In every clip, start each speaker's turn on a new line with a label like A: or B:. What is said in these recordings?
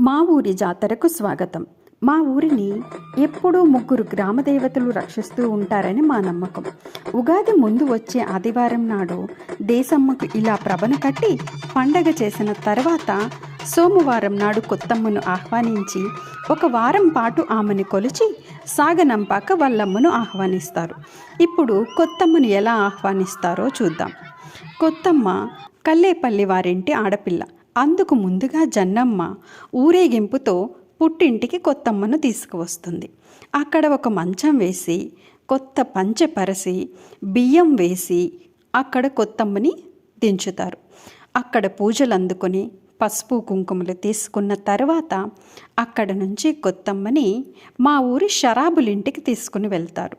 A: మా ఊరి జాతరకు స్వాగతం. మా ఊరిని ఎప్పుడూ ముగ్గురు గ్రామదేవతలు రక్షిస్తూ ఉంటారని మా నమ్మకం. ఉగాది ముందు వచ్చే ఆదివారం నాడు దేశమ్మకు ఇలా ప్రభను కట్టి పండగ చేసిన తర్వాత సోమవారం నాడు కొత్తమ్మను ఆహ్వానించి ఒక వారం పాటు ఆమెను కొలిచి సాగనంపాక వల్లమ్మను ఆహ్వానిస్తారు. ఇప్పుడు కొత్తమ్మను ఎలా ఆహ్వానిస్తారో చూద్దాం. కొత్తమ్మ కల్లేపల్లి వారింటి ఆడపిల్ల. అందుకు ముందుగా జన్నమ్మ ఊరేగింపుతో పుట్టింటికి కొత్తమ్మను తీసుకువస్తుంది. అక్కడ ఒక మంచం వేసి కొత్త పంచె పరసి బియ్యం వేసి అక్కడ కొత్తమ్మని దించుతారు. అక్కడ పూజలు అందుకొని పసుపు కుంకుమలు తీసుకున్న తర్వాత అక్కడ నుంచి కొత్తమ్మని మా ఊరి షరాబులింటికి తీసుకుని వెళ్తారు.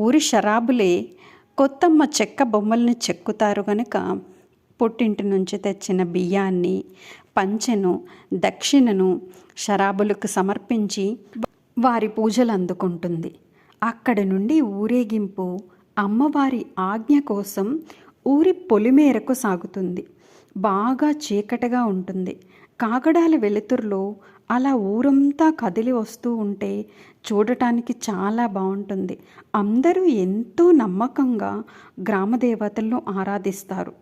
A: ఊరి షరాబులే కొత్తమ్మ చెక్క బొమ్మల్ని చెక్కుతారు గనుక పుట్టింటి నుంచి తెచ్చిన బియ్యాన్ని పంచెను దక్షిణను షరాబులకు సమర్పించి వారి పూజలు అందుకుంటుంది. అక్కడి నుండి ఊరేగింపు అమ్మవారి ఆజ్ఞ కోసం ఊరి పొలిమేరకు సాగుతుంది. బాగా చీకటిగా ఉంటుంది. కాగడాల వెలుతురులో అలా ఊరంతా కదిలి వస్తూ ఉంటే చూడటానికి చాలా బాగుంటుంది. అందరూ ఎంతో నమ్మకంగా గ్రామదేవతలను ఆరాధిస్తారు.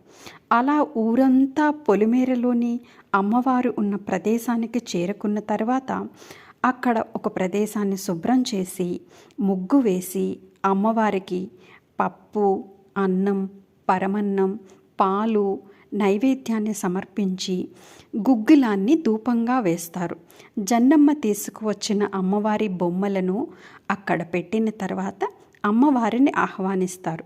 A: అలా ఊరంతా పొలిమేరలోని అమ్మవారు ఉన్న ప్రదేశానికి చేరుకున్న తర్వాత అక్కడ ఒక ప్రదేశాన్ని శుభ్రం చేసి ముగ్గు వేసి అమ్మవారికి పప్పు అన్నం పరమన్నం పాలు నైవేద్యాన్ని సమర్పించి గుగ్గిలాన్ని ధూపంగా వేస్తారు. జన్నమ్మ తీసుకువచ్చిన అమ్మవారి బొమ్మలను అక్కడ పెట్టిన తర్వాత అమ్మవారిని ఆహ్వానిస్తారు.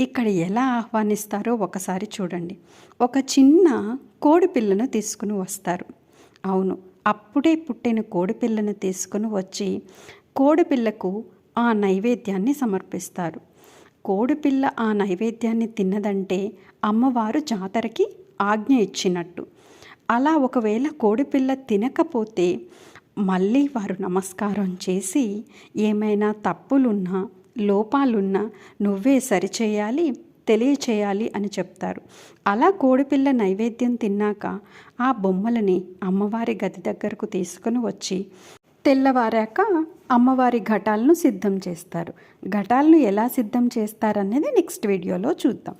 A: ఇక్కడ ఎలా ఆహ్వానిస్తారో ఒకసారి చూడండి. ఒక చిన్న కోడిపిల్లను తీసుకుని వస్తారు. అవును అప్పుడే పుట్టిన కోడిపిల్లను తీసుకుని వచ్చి కోడిపిల్లకు ఆ నైవేద్యాన్ని సమర్పిస్తారు. కోడిపిల్ల ఆ నైవేద్యాన్ని తిన్నదంటే అమ్మవారు జాతరకి ఆజ్ఞ ఇచ్చినట్టు. అలా ఒకవేళ కోడిపిల్ల తినకపోతే మళ్ళీ వారు నమస్కారం చేసి ఏమైనా తప్పులున్నా లోపాలున్నా నువ్వే సరిచేయాలి తెలియచేయాలి అని చెప్తారు. అలా కోడిపిల్ల నైవేద్యం తిన్నాక ఆ బొమ్మలని అమ్మవారి గది దగ్గరకు తీసుకుని వచ్చి తెల్లవారాక అమ్మవారి ఘటాలను సిద్ధం చేస్తారు. ఘటాలను ఎలా సిద్ధం చేస్తారనేది నెక్స్ట్ వీడియోలో చూద్దాం.